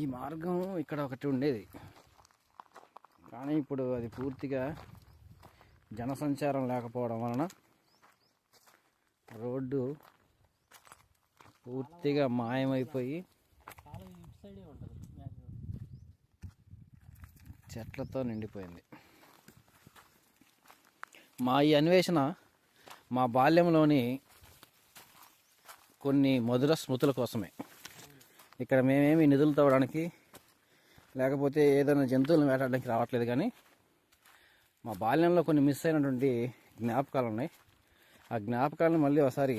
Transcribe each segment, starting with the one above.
ఈ మార్గం ఇక్కడ ఒకటి ఉండేది. కానీ ఇప్పుడు అది పూర్తిగా జనసంచారం లేకపోవడం వలన రోడ్డు పూర్తిగా మాయమైపోయి చెట్లతో నిండిపోయింది. మా ఈ అన్వేషణ మా బాల్యంలోని కొన్ని మధుర స్మృతుల కోసమే. ఇక్కడ మేమేమి నిధులు తవ్వడానికి లేకపోతే ఏదైనా జంతువులను వేటాడడానికి రావట్లేదు కానీ మా బాల్యంలో కొన్ని మిస్ అయినటువంటి జ్ఞాపకాలు ఉన్నాయి. ఆ జ్ఞాపకాలను మళ్ళీ ఒకసారి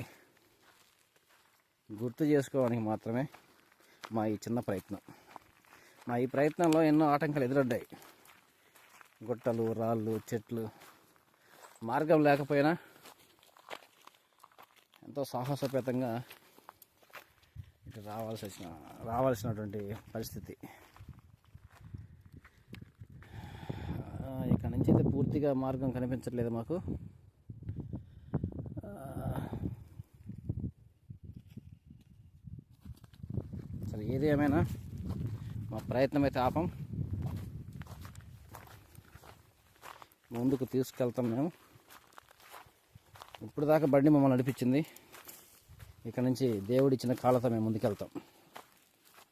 గుర్తు చేసుకోవడానికి మాత్రమే మా ఈ చిన్న ప్రయత్నం. మా ఈ ప్రయత్నంలో ఎన్నో ఆటంకాలు ఎదురడ్డాయి. గుట్టలు రాళ్ళు చెట్లు మార్గం లేకపోయినా ఎంతో సాహసోపేతంగా ఇటు రావాల్సి వచ్చిన రావాల్సినటువంటి పరిస్థితి. ఇక్కడ నుంచి అయితే పూర్తిగా మార్గం కనిపించట్లేదు మాకు. సరే ఏది ఏమైనా మా ప్రయత్నం అయితే ఆపం. ముందుకు తీసుకెళ్తాం మేము. ఇప్పుడు దాకా బండి మమ్మల్ని నడిపించింది. ఇక్కడ నుంచి దేవుడిచ్చిన కాళ్ళతో మేము ముందుకెళ్తాం.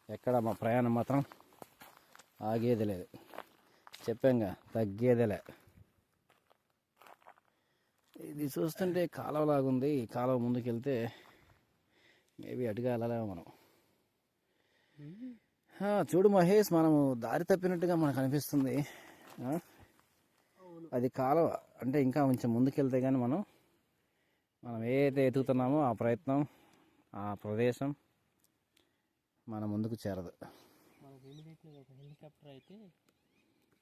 ఎక్కడ మా ప్రయాణం మాత్రం ఆగేది లేదు. చెప్పాంగా తగ్గేదేలే ఇది చూస్తుంటే కాలువలాగుంది ఈ కాలువ ముందుకెళ్తే మేబీ అటుగా వెళ్ళలేము మనం. చూడు మహేష్ మనము దారి తప్పినట్టుగా మనకు అనిపిస్తుంది. అది కాలువ. అంటే ఇంకా కొంచెం ముందుకెళ్తే కానీ మనం మనం ఏదైతే ఎతుకుతున్నామో ఆ ప్రయత్నం ఆ ప్రదేశం మన ముందుకు చేరదు. హెలికాప్టర్ అయితే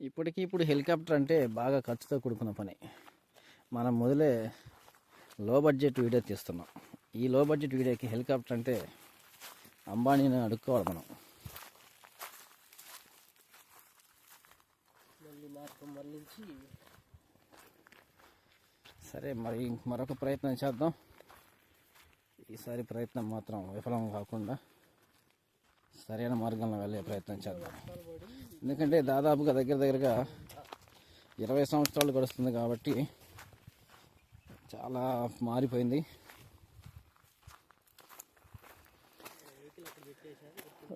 ఇప్పటికీ ఇప్పుడు హెలికాప్టర్ అంటే బాగా ఖర్చుతో కూడుకున్న పని. మనం మొదలే లో బడ్జెట్ వీడియో తీస్తున్నాం. ఈ లో బడ్జెట్ వీడియోకి హెలికాప్టర్ అంటే అంబానీని అడుక్కోవాలి మనం. మళ్ళీ సరే మరి మరొక ప్రయత్నం చేద్దాం. ఈసారి ప్రయత్నం మాత్రం విఫలం కాకుండా సరైన మార్గంలో వెళ్ళే ప్రయత్నం చేద్దాం. ఎందుకంటే దాదాపుగా దగ్గర దగ్గరగా ఇరవై సంవత్సరాలు గడుస్తుంది కాబట్టి చాలా మారిపోయింది.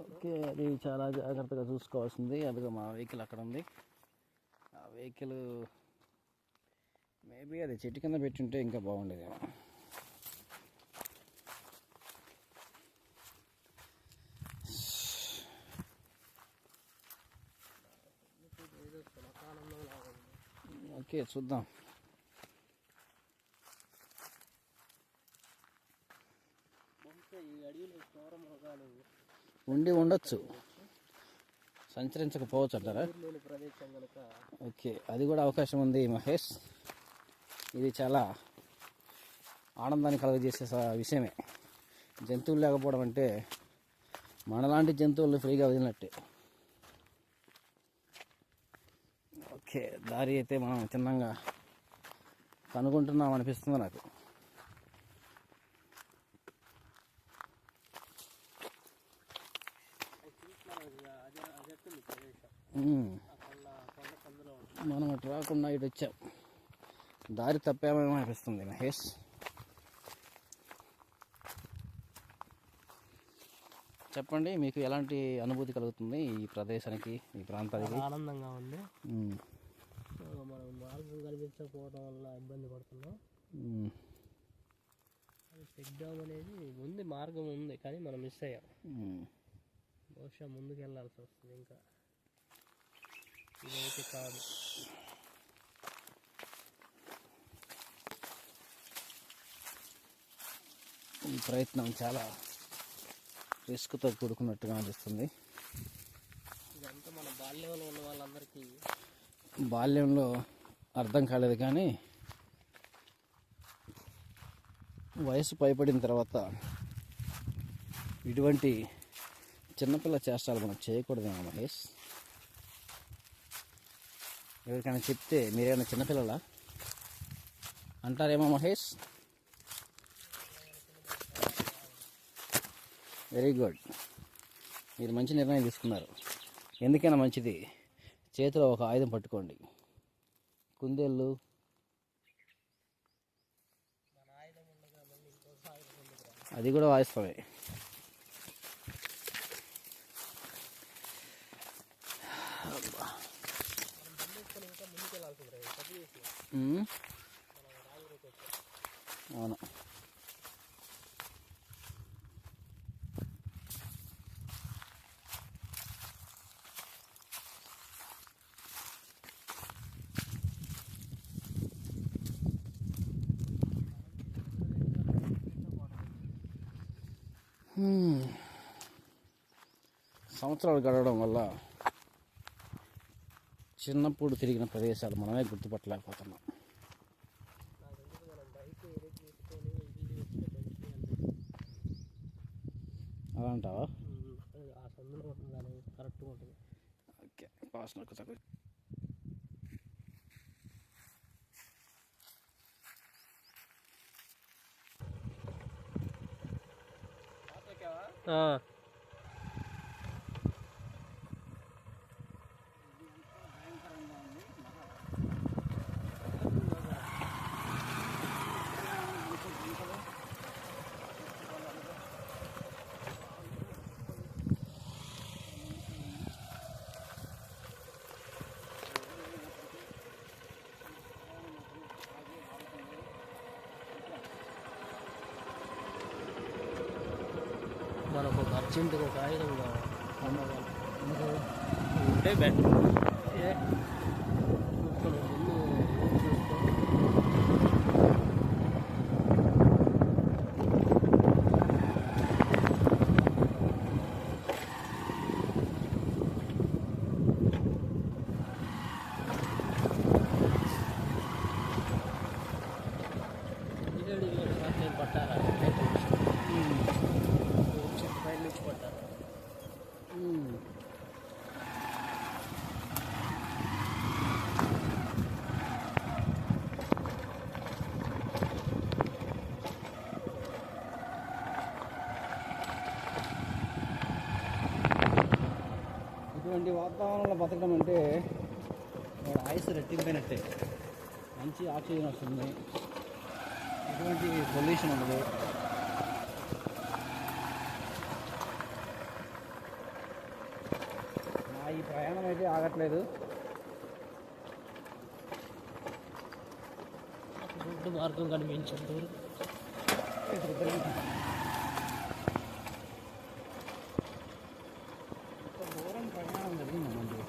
ఓకే అది చాలా జాగ్రత్తగా చూసుకోవాల్సింది. అదిగో మా వెహికల్ అక్కడ ఉంది. ఆ వెహికల్ మేబీ అది చెట్టు కింద పెట్టుంటే ఇంకా బాగుండేదేమో ఏదో శ్మశానంలో లాగా ఉంది ఓకే చూద్దాం. ఉండి ఉండొచ్చు. సంచరించకపోవచ్చు అంటారా? ఓకే అది కూడా అవకాశం ఉంది మహేష్. ఇది చాలా ఆనందాన్ని కలుగజేసే విషయమే. జంతువులు లేకపోవడం అంటే మనలాంటి జంతువులను ఫ్రీగా వదిలినట్టే. ఓకే దారి అయితే మనం చిన్నంగా కనుగొంటున్నాం అనిపిస్తుంది నాకు. మనం అటు రాకుండా ఇటు వచ్చాం. దారి తప్పామేమో అనిపిస్తుంది మహేష్. చెప్పండి మీకు ఎలాంటి అనుభూతి కలుగుతుంది ఈ ప్రదేశానికి ఈ ప్రాంతానికి? ఆనందంగా ఉంది. మనం మార్గం కల్పించకపోవడం వల్ల ఇబ్బంది పడుతున్నాం. అది అనేది ఉంది మార్గం ఉంది కానీ మనం మిస్ అయ్యాం. బహుశా ముందుకు వెళ్ళాల్సి వస్తుంది ఇంకా. ఇదైతే కాదు. ఈ ప్రయత్నం చాలా రిస్క్తో కూడుకున్నట్టుగా అనిపిస్తుంది. ఇదంతా మన బాల్యంలో ఉన్న వాళ్ళందరికీ బాల్యంలో అర్థం కాలేదు కానీ వయసు పైపడిన తర్వాత ఇటువంటి చిన్నపిల్ల చేష్టాలు మనం చేయకూడదేమో మహేష్. ఎవరికైనా చెప్తే మీరేమైనా చిన్నపిల్లలా? అంటారేమో మహేష్? వెరీ గుడ్ మీరు మంచి నిర్ణయం తీసుకున్నారు. ఎందుకైనా మంచిది. చేతిలో ఒక ఆయుధం పట్టుకోండి. కుందేళ్ళు అది కూడా వాయిస్తామే. అవును. సంవత్సరాలు గడవడం వల్ల చిన్నప్పుడు తిరిగిన ప్రదేశాలు మనమే గుర్తుపట్టలేకపోతున్నాం. అలాంటావా ఓకే తక్కువ ఆ. మనకు ఒక అర్జెంటుగా ఒక ఆయుధం కావాలి. ఉంటే బెటర్. ఇటువంటి వాతావరణంలో బతకడం అంటే వాడు ఆయుస్ రెట్టింపోయినట్టే మంచి ఆక్సిజన్ వస్తుంది. ఎటువంటి పొల్యూషన్ ఉండదు. నా ఈ ప్రయాణం అయితే ఆగట్లేదు. రోడ్డు మార్గం కనిపించదు దూరం ఇంత దూరం ప్రయాణం జరిగిందండి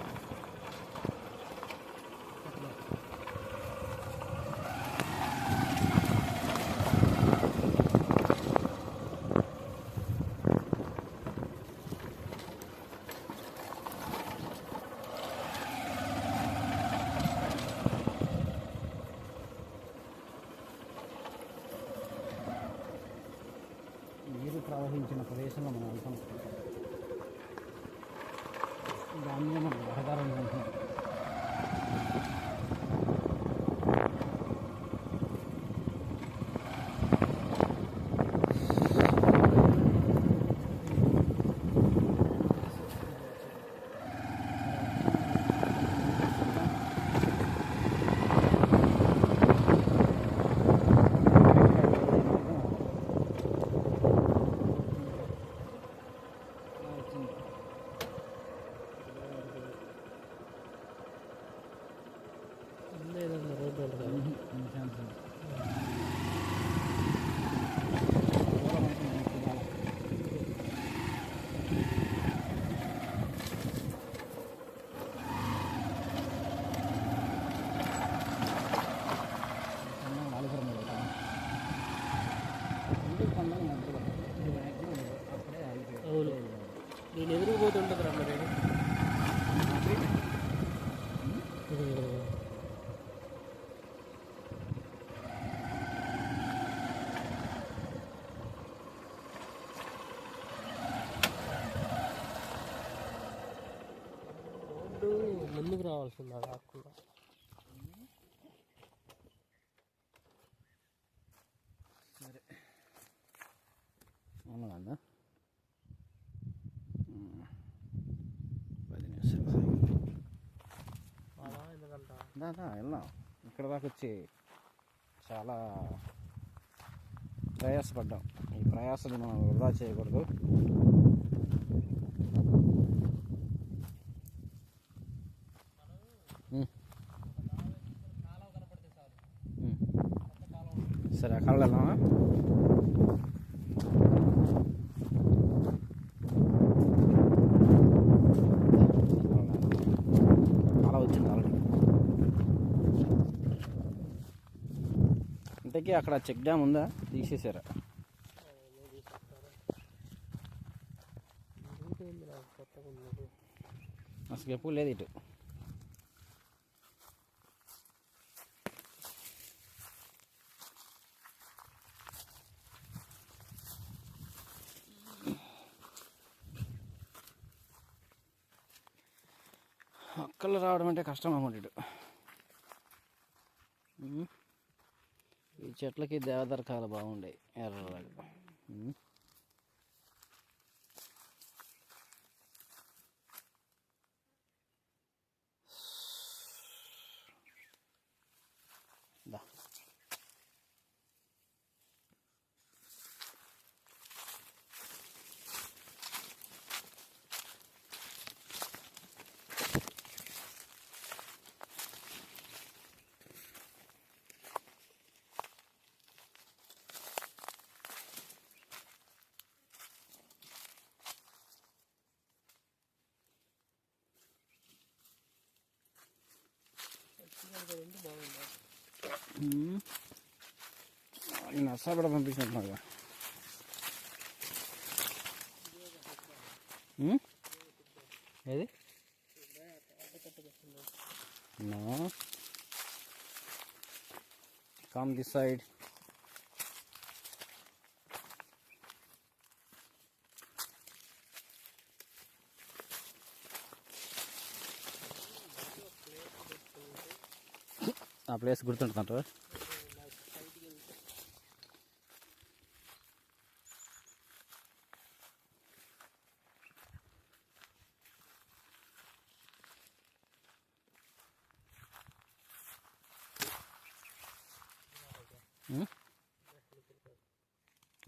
నీరు ప్రవహించిన ప్రదేశంలో మనం వెళ్తాం. దాన్ని మనం రహదారం ముందుకు రావాల్సిందా కాకుండా? ఆకుండా పది నిమిషాలు దాదా ఇక్కడ దాకా వచ్చి చాలా ప్రయాసపడ్డాం. ఈ ప్రయాసం మనం వృధా చేయకూడదు. సరే అక్కడ వెళ్దామా అలా వచ్చింది ఆల్రెడీ ఇంతకీ అక్కడ చెక్ డ్యామ్ ఉందా? తీసేసారా? అసలు ఎప్పుడు లేదు ఇటు. ఒక్కళ్ళు రావడం అంటే కష్టం అన్నమాట ఇటు. ఉమ్. ఈ చెట్లకి దేవదరకాలు బాగుండే ఎర్రగా రెండు బాగుంది ఉమ్. నేను అస్సాపడ పంపించినట్టున్నాగా ఉమ్? ఏది no come this side Place గుర్తుంటుందంట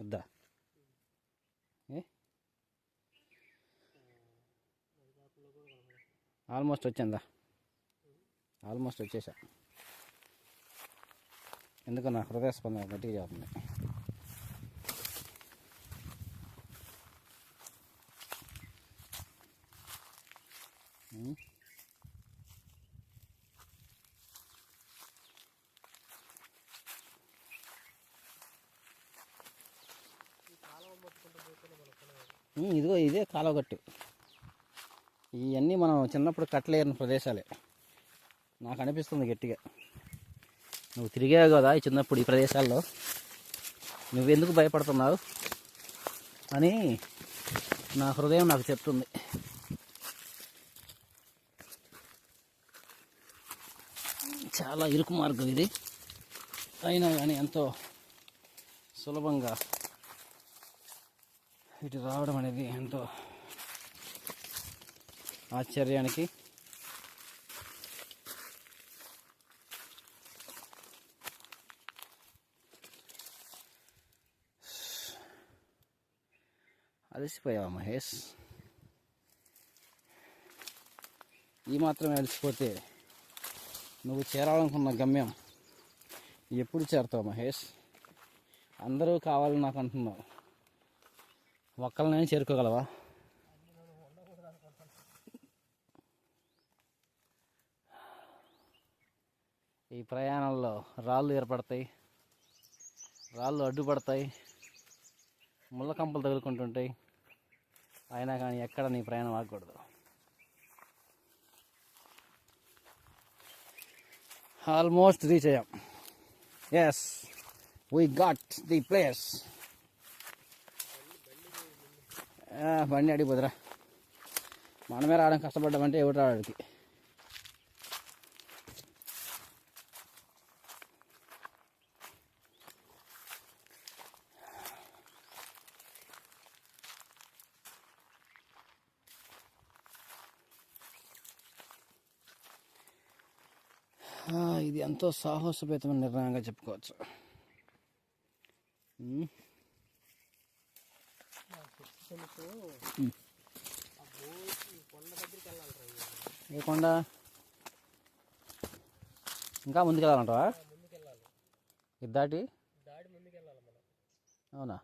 వద్దా? ఏ? ఆల్మోస్ట్ వచ్చిందా? ఆల్మోస్ట్ వచ్చేసా. ఎందుకు నా హృదయ స్పందన గట్టిగా చేస్తుంది. ఇదిగో ఇదే కాలువగట్టు ఇవన్నీ మనం చిన్నప్పుడు కట్టలేని ప్రదేశాలే. నాకు అనిపిస్తుంది గట్టిగా. నువ్వు తిరిగావు కదా ఈ చిన్నప్పుడు ఈ ప్రదేశాల్లో. నువ్వెందుకు భయపడుతున్నావు? అని నా హృదయం నాకు చెప్తుంది. చాలా ఇరుకు మార్గం ఇది. అయినా కానీ ఎంతో సులభంగా ఇటు రావడం అనేది ఎంతో ఆశ్చర్యానికి అలసిపోయావా మహేష్ ఈ మాత్రమే అలసిపోతే నువ్వు చేరాలనుకున్న గమ్యం ఎప్పుడు చేరుతావు మహేష్ అందరూ కావాలని నాకు అంటున్నావు ఒక్కళ్ళనే చేరుకోగలవా ఈ ప్రయాణంలో రాళ్ళు ఏర్పడతాయి రాళ్ళు అడ్డుపడతాయి ముళ్ళ కంపలు తగులుకుంటుంటాయి అయినా కానీ ఎక్కడ నీ ప్రయాణం ఆగకూడదు. ఆల్మోస్ట్ రీచ్ అయ్యాం yes we got the place బండి అడిగిపోదురా. మనమే రావడం కష్టపడ్డామంటే ఎవరు రావడానికి? ఇది ఎంతో సాహసోపేతమైన నిర్ణయంగా చెప్పుకోవచ్చు. ఏ కొండ? ఇంకా ముందుకు వెళ్ళాలంటావా ముందుకు వెళ్ళాలి ఇది దాటి అవునా?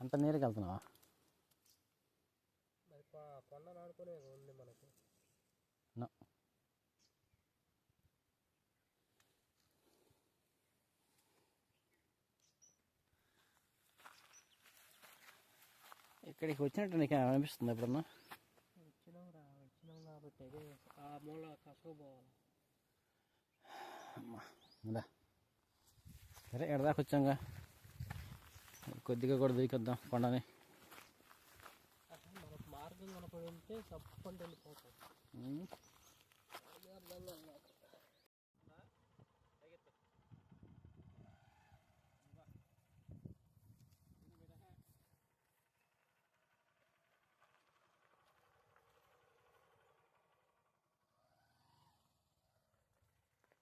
అంత నీరుకి వెళ్తున్నావా? కొండ నాడుకునే ఉంది మనకు. ఇక్కడికి వచ్చినట్టు నీకు అనిపిస్తుంది ఎప్పుడన్నా? వచ్చినాం రా వచ్చినాం కాబట్టి అదే ఆ మూల కసుకోపోవాలి ఉందా సరే ఎడదాకా వచ్చాంగా? కొద్దిగా కూడా దిగొద్దాం కొండని. అసలు మనకు మార్గం కనపడి ఉంటే తప్పకుండా వెళ్ళిపోతాం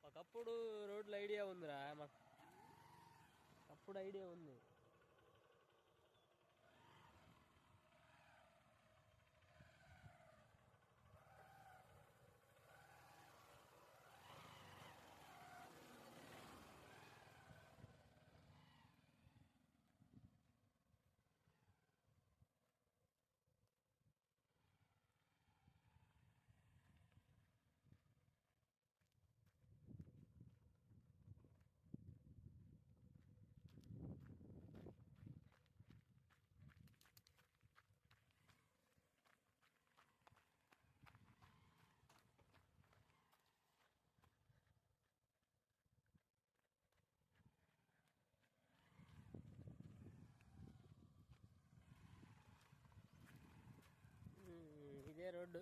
ఒకప్పుడు రోడ్ల ఐడియా ఉందిరా మాకు. అప్పుడు ఐడియా ఉంది. ఇదే రోడ్డు?